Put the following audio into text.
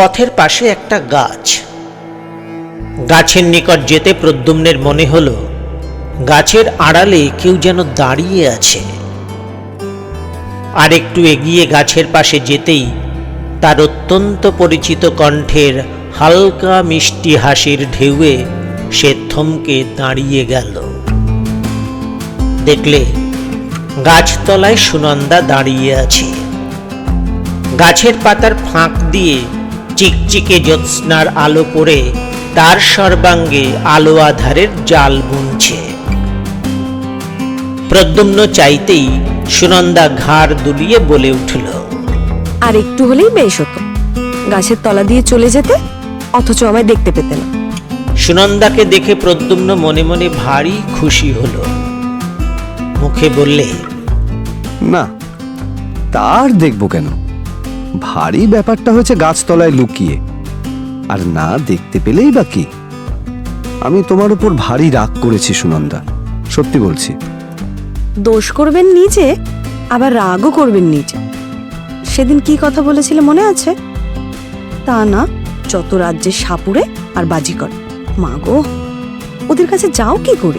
পথের পাশে একটা গাছ। গাছের নিকট যেতে প্রদ্যুম্নের মনে হলো, গাছের আড়ালে কেউ যেন দাঁড়িয়ে আছে। আর একটু এগিয়ে গাছের পাশে যেতেই তার অত্যন্ত পরিচিত কণ্ঠের হালকা মিষ্টি হাসির ঢেউয়ে সে থমকে দাঁড়িয়ে গেল। দেখলে গাছতলায় সুনন্দা দাঁড়িয়ে আছে। গাছের পাতার ফাঁক দিয়ে চিকচিকে জ্যোৎস্নার আলো পড়ে তার সর্বাঙ্গে আলো আধারের জাল বুনছে। প্রদ্যুম্ন চাইতেই সুনন্দা ঘাড় দুলিয়ে বলে উঠল আর একটু হলেই বেশ হতো। গাছের তলা দিয়ে চলে যেতে অথচ আমায় দেখতে পেতে না। সুনন্দাকে দেখে প্রদ্যুম্ন মনে মনে ভারী খুশি হলো। মুখে বললে না তার দেখব কেন? ভারী ব্যাপারটা হয়েছে গাছতলায় লুকিয়ে। আর না দেখতে পেলেই বা কি? আমি তোমার উপর ভারী রাগ করেছি, সুনন্দা। সত্যি বলছি। দোষ করবেন নিজে, আবার রাগও করবেন নিজে। সেদিন কি কথা বলেছিলে মনে আছে? তা না, যত রাজ্যে সাপুরে আর বাজি করে। মা গো, ওদের কাছে যাও কি করে?